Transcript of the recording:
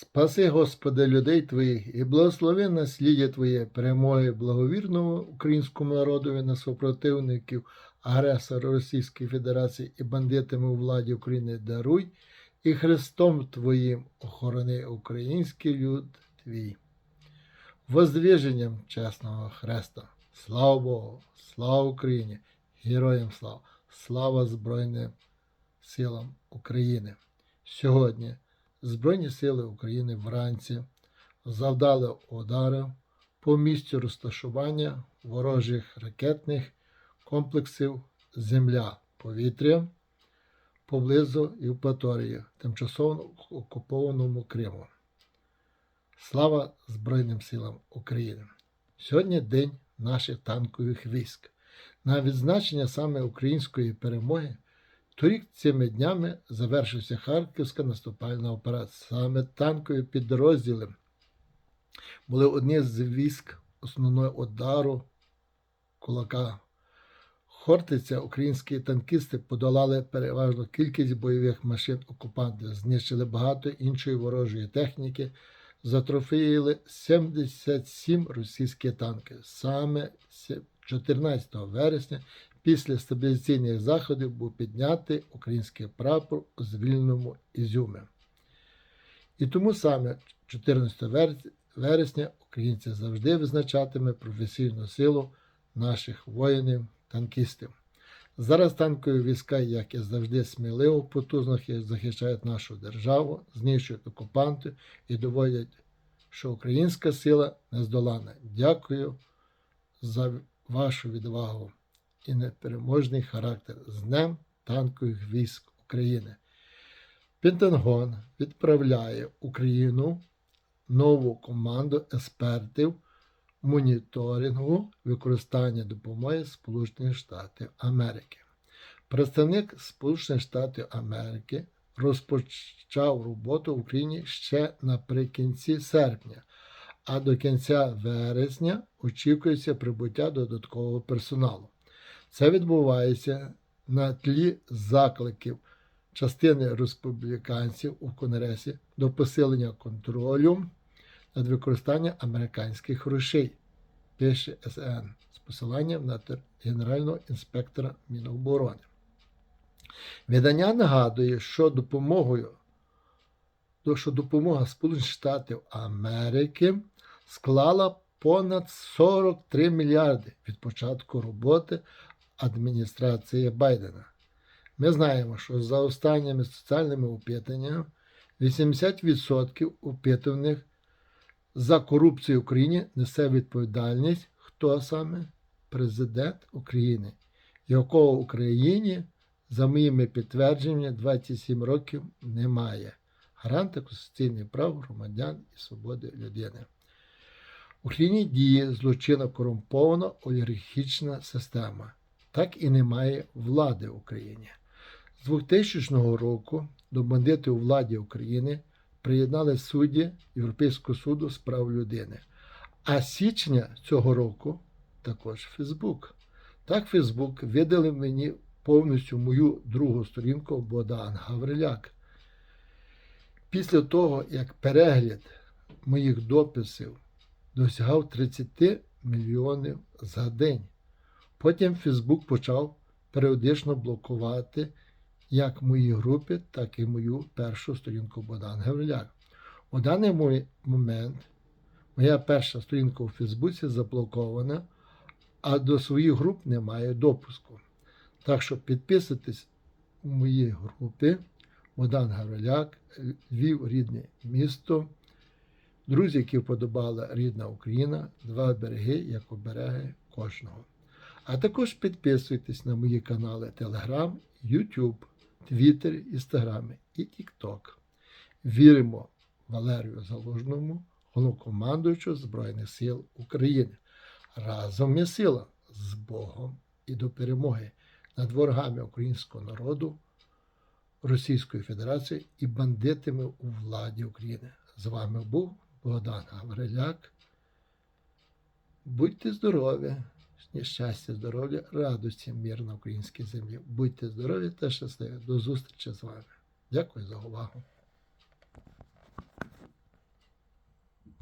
Спаси, Господи, людей Твоїх і благослови насліддя Твоє, перемоги благовірному українському народові на супротивників агресора Російської Федерації і бандитами у владі України даруй, і Христом Твоїм охорони український люд Твій. Воздвіженням чесного Хреста. Слава Богу! Слава Україні! Героям слава! Слава Збройним силам України! Сьогодні Збройні сили України вранці завдали удари по місцю розташування ворожих ракетних комплексів Земля, повітря поблизу Євпаторії, тимчасово окупованому Криму. Слава Збройним силам України! Сьогодні День наших танкових військ. На відзначення саме української перемоги Торік цими днями завершився Харківська наступальна операція. Саме танкові підрозділи були одні з військ основного удару кулака. Хортиця українські танкісти подолали переважно кількість бойових машин окупантів, знищили багато іншої ворожої техніки, затрофеїли 77 російські танки. Саме 14 вересня після стабілізаційних заходів був піднятий український прапор у звільненому Ізюмі. І тому саме 14 вересня українці завжди визначатиме професійну силу наших воїнів-танкістів. Зараз танкові війська, як і завжди, сміливо, потужно захищають нашу державу, знищують окупантів і доводять, що українська сила нездолана. Дякую за вашу відвагу і непереможний характер з Днем танкових військ України. Пентагон відправляє Україну нову команду експертів моніторингу використання допомоги Сполучених Штатів Америки. Представник Сполучених Штатів Америки розпочав роботу в Україні ще наприкінці серпня, а до кінця вересня очікується прибуття додаткового персоналу. Це відбувається на тлі закликів частини республіканців у Конгресі до посилення контролю над використанням американських грошей, пише СН з посиланням на Генерального інспектора Міноборони. Видання нагадує, що допомогою що допомога Сполучених Штатів Америки склала понад 43 мільярди від початку роботи адміністрації Байдена. Ми знаємо, що за останніми соціальними опитаннями 80% опитуваних за корупцію в Україні несе відповідальність, хто саме президент України, якого в Україні, за моїми підтвердженнями, 27 років немає. Гаранта конституційних прав громадян і свободи людини. Україні діє злочинно корумпована олігархічна система так і немає влади в Україні. З 2000 року до бандитів у владі України приєднали судді Європейського суду з прав людини. А з січня цього року також Фейсбук. Так, Фейсбук видали мені повністю мою другу сторінку Богдан Гавриляк. Після того, як перегляд моїх дописів досягав 30 мільйонів за день. Потім Фейсбук почав періодично блокувати як мої групи, так і мою першу сторінку Богдан Гавриляк. У даний момент моя перша сторінка у Фейсбуці заблокована, а до своїх груп немає допуску. Так що підписуйтесь у мої групи Богдан Гавриляк, Львів, рідне місто. Друзі, які вподобала рідна Україна, два береги, як обереги кожного. А також підписуйтесь на мої канали Telegram, YouTube, Twitter, Instagram і TikTok. Віримо Валерію Залужному, головнокомандуючу Збройних сил України. Разом є сила з Богом і до перемоги над ворогами українського народу, Російської Федерації і бандитами у владі України. З вами був Богдан Гавриляк. Будьте здорові! щастя, здоров'я, радості, мир на українській землі. Будьте здорові та щасливі. До зустрічі з вами. Дякую за увагу.